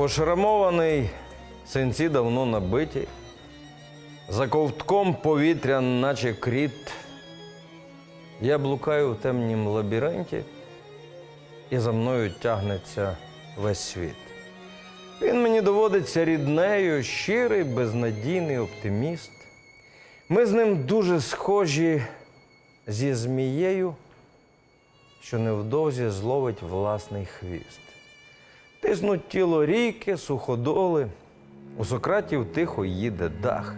Пошрамований, синці давно набиті, за ковтком повітря, наче кріт. Я блукаю в темнім лабіринті, і за мною тягнеться весь світ. Він мені доводиться ріднею, щирий, безнадійний оптиміст. Ми з ним дуже схожі зі змією, що невдовзі зловить власний хвіст. Тиснуть тіло ріки, суходоли, у Сократів тихо їде дах.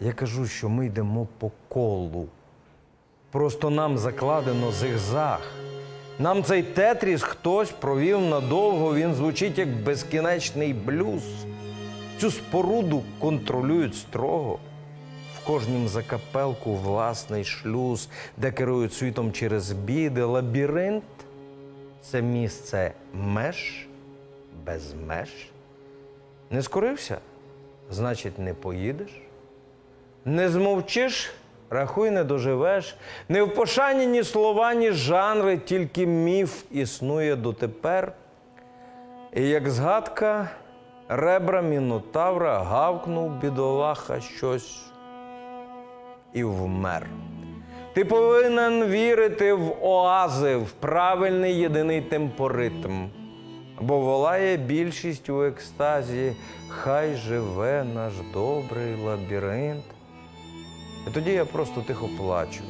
Я кажу, що ми йдемо по колу. Просто нам закладено зигзаг. Нам цей тетріс хтось провів надовго, він звучить як безкінечний блюз. Цю споруду контролюють строго. В кожнім закапелку власний шлюз, де керують світом через біди. Лабіринт це місце меж без меж. Не скорився? Значить, не поїдеш. Не змовчиш, рахуй, не доживеш. Не в пошані ні слова, ні жанри, тільки міф існує дотепер. І як згадка, ребра мінотавра гавкнув бідолаха щось і вмер. Ти повинен вірити в оази, в правильний єдиний темпоритм. Бо волає більшість у екстазі, хай живе наш добрий лабіринт. І тоді я просто тихо плачу.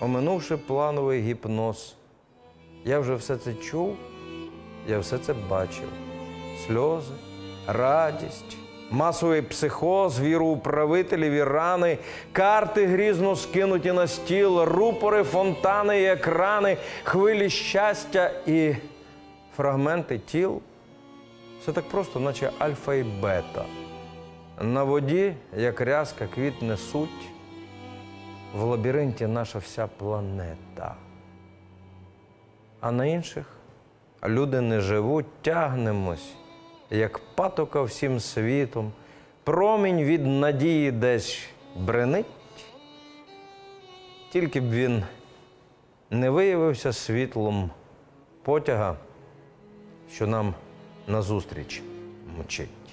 Оминувши плановий гіпноз, я вже все це чув, я все це бачив. Сльози, радість, масовий психоз, віру у правителів і рани, карти грізно скинуті на стіл, рупори, фонтани і екрани, хвилі щастя і фрагменти тіл. Все так просто, наче альфа і бета. На воді, як рязка, квітне суть, в лабіринті наша вся планета. А на інших люди не живуть, тягнемось, як патока всім світом, промінь від надії десь бренить, тільки б він не виявився світлом потяга, що нам назустріч мчить.